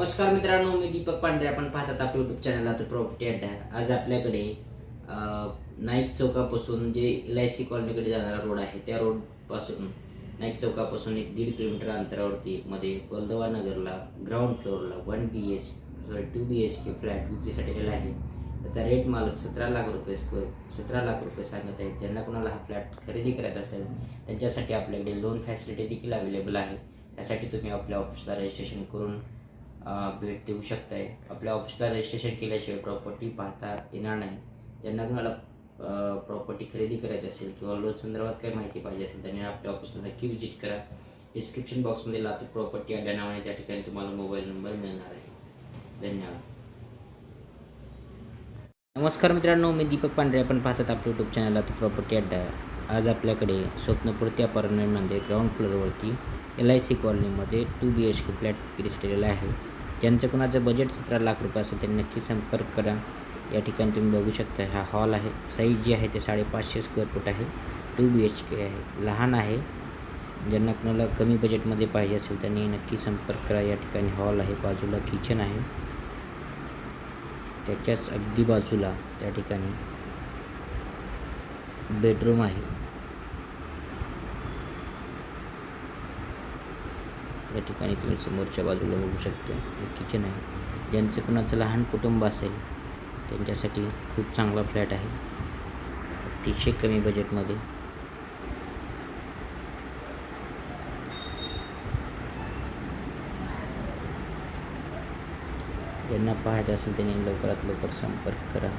नमस्कार मित्रांनो मी दीपक पांढरे. आपण पाहतात आपल्या युट्यूब चॅनल तर प्रॉपर्टी अड्डा आज आपल्याकडे नाईक चौकापासून जे एल आय सी कॉलनीकडे जाणारा रोड आहे त्या रोडपासून नाईक चौकापासून एक दीड किलोमीटर अंतरावरती मध्ये बलदवा नगरला ग्राउंड फ्लोअरला one B H sorry two B H K flat विक्रीसाठी आलेला आहे. त्याचा रेट मालक सतरा लाख रुपये स्क्वेअर सतरा लाख रुपये सांगत आहेत ज्यांना कोणाला हा फ्लॅट खरेदी करायचा असेल त्यांच्यासाठी आपल्याकडे लोन फॅसिलिटी देखील अवेलेबल आहे. त्यासाठी तुम्ही आपल्या ऑफिसला रजिस्ट्रेशन करून भेट देऊ शकताय. आपल्या ऑफिसला रजिस्ट्रेशन केल्याशिवाय प्रॉपर्टी पाहता येणार नाही. ज्यांना तुम्हाला प्रॉपर्टी खरेदी करायची असेल किंवा लोन संदर्भात काही माहिती पाहिजे असेल त्यांनी आपल्या ऑफिसला नक्की व्हिजिट करा. डिस्क्रिप्शन बॉक्समध्ये लातूर प्रॉपर्टी अड्डा नावाने त्या ठिकाणी तुम्हाला मोबाईल नंबर मिळणार आहे. धन्यवाद. नमस्कार मित्रांनो मी दीपक पांढरे. आपण पाहतात आपलं यूट्यूब चॅनल लातूर प्रॉपर्टी अड्डा. आज आपल्याकडे स्वप्नपूर्ती अपार्टमेंटमध्ये ग्राउंड फ्लोअरवरती एल आय सी कॉलनीमध्ये two B H K flat विक्रीसाठी आहे. ज्यांचं कोणाचं बजेट सतरा लाख रुपये असेल त्यांनी नक्की संपर्क करा. या ठिकाणी तुम्ही बघू शकता हा हॉल आहे. साईज जी आहे ते साडेपाचशे स्क्वेअर फूट आहे. टू बी एच के आहे. लहान आहे. ज्यांना कोणाला कमी बजेटमध्ये पाहिजे असेल त्यांनी नक्की संपर्क करा. या ठिकाणी हॉल आहे. बाजूला किचन आहे. त्याच्याच अगदी बाजूला त्या ठिकाणी बेडरूम आहे. या ठिकाणी तुम्ही समोरच्या बाजूला बघू शकता. हे किचन आहे. ज्यांचं कुणाचं लहान कुटुंब असेल त्यांच्यासाठी खूप चांगला फ्लॅट आहे. अतिशय कमी बजेटमध्ये ज्यांना पाहायचं असेल त्यांनी लवकरात लवकर संपर्क करा.